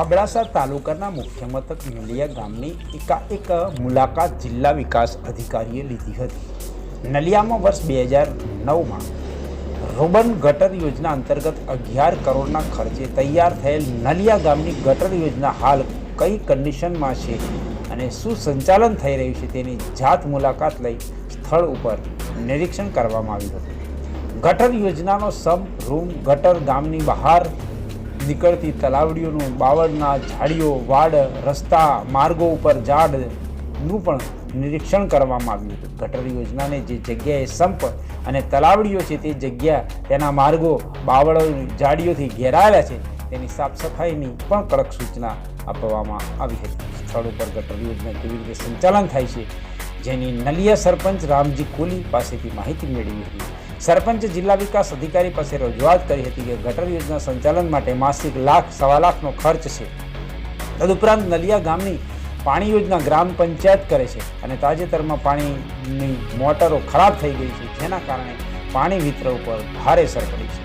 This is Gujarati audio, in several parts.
અબડાસા તાલુકાના મુખ્ય મથક નલિયા ગામની એકાએક મુલાકાત જિલ્લા વિકાસ અધિકારીએ લીધી હતી. નલિયામાં વર્ષ બે હજાર નવમાં રોબન ગટર યોજના અંતર્ગત અગિયાર કરોડના ખર્ચે તૈયાર થયેલ નલિયા ગામની ગટર યોજના હાલ કઈ કન્ડિશનમાં છે અને શું સંચાલન થઈ રહ્યું છે તેની જાત મુલાકાત લઈ સ્થળ ઉપર નિરીક્ષણ કરવામાં આવ્યું હતું. ગટર યોજનાનો સબ રૂમ ગટર ગામની બહાર નીકળતી તલાવડીઓનું બાવળના ઝાડીઓ, વાડ, રસ્તા, માર્ગો ઉપર ઝાડનું પણ નિરીક્ષણ કરવામાં આવ્યું હતું. ગટર યોજનાને જે જગ્યાએ સંપ અને તલાવડીઓ છે તે જગ્યા તેના માર્ગો, બાવળો, ઝાડીઓથી ઘેરાયેલા છે. તેની સાફ સફાઈની પણ કડક સૂચના આપવામાં આવી હતી. સ્થળ ઉપર ગટર યોજના કેવી રીતે સંચાલન થાય છે? જેની નલિયા સરપંચ રામજી કોલી પાસેથી માહિતી મેળવી હતી. સરપંચ જિલ્લા વિકાસ અધિકારી પાસે રજૂઆત કરી હતી કે ગટર યોજના સંચાલન માટે માસિક લાખ, સવા લાખનો ખર્ચ છે. તદુપરાંત નલિયા ગામની પાણી યોજના ગ્રામ પંચાયત કરે છે અને તાજેતરમાં પાણીની મોટરો ખરાબ થઈ ગઈ છે, જેના કારણે પાણી વિતરણ ઉપર ભારે અસર પડી છે.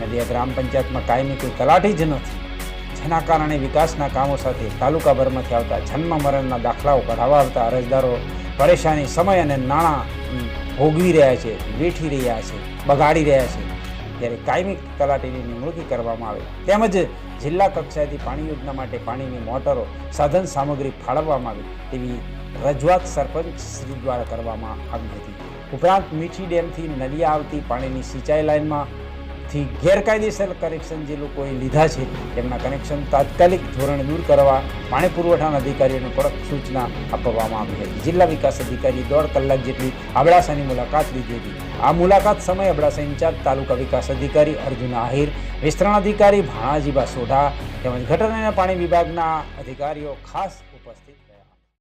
નલિયા ગ્રામ પંચાયતમાં કાયમી કોઈ તલાટી જ નથી, જેના કારણે વિકાસના કામો સાથે તાલુકાભરમાંથી આવતા જન્મ મરણના દાખલાઓ કઢાવવા આવતા અરજદારો પરેશાની સમય અને નાણાં ભોગવી રહ્યા છે, વેઠી રહ્યા છે, બગાડી રહ્યા છે. ત્યારે કાયમી તલાટીની નિમણૂકી કરવામાં આવે. તેમજ જિલ્લા કક્ષાએથી પાણી યોજના માટે પાણીની મોટરો, સાધન સામગ્રી ફાળવવામાં આવે તેવી રજૂઆત સરપંચ શ્રી દ્વારા કરવામાં આવી હતી. ઉપરાંત મીઠી ડેમથી નલિયા આવતી પાણીની સિંચાઈ લાઇનમાં થી ગેરકાયદેસર કનેક્શન જે લોકોએ લીધા છે, તેમના કનેક્શન તાત્કાલિક ધોરણે દૂર કરવા પાણી પુરવઠાના અધિકારીઓને કડક સૂચના આપવામાં આવી હતી. જિલ્લા વિકાસ અધિકારી દોઢ કલાક જેટલી અબડાસાની મુલાકાત લીધી હતી. આ મુલાકાત સમયે અબડાસા ઇન્ચાર્જ તાલુકા વિકાસ અધિકારી અર્જુન આહિર, વિસ્તરણ અધિકારી ભાણાજીબા સોઢા તેમજ ગટર અને પાણી વિભાગના અધિકારીઓ ખાસ